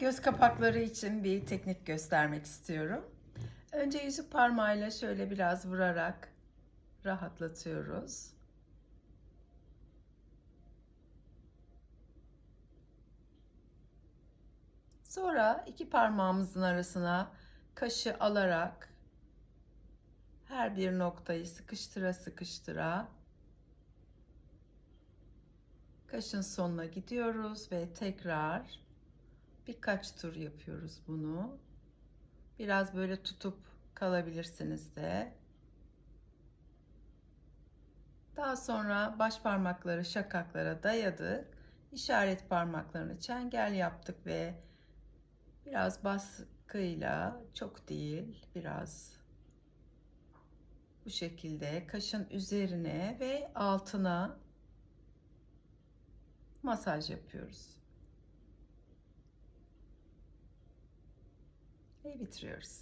Göz kapakları için bir teknik göstermek istiyorum. Önce yüzük parmağıyla şöyle biraz vurarak rahatlatıyoruz. Sonra iki parmağımızın arasına kaşı alarak her bir noktayı sıkıştıra sıkıştıra kaşın sonuna gidiyoruz ve tekrar birkaç tur yapıyoruz bunu. Biraz böyle tutup kalabilirsiniz de. Daha sonra baş parmakları şakaklara dayadık. İşaret parmaklarını çengel yaptık ve biraz baskıyla çok değil biraz bu şekilde kaşın üzerine ve altına masaj yapıyoruz. Ve bitiriyoruz.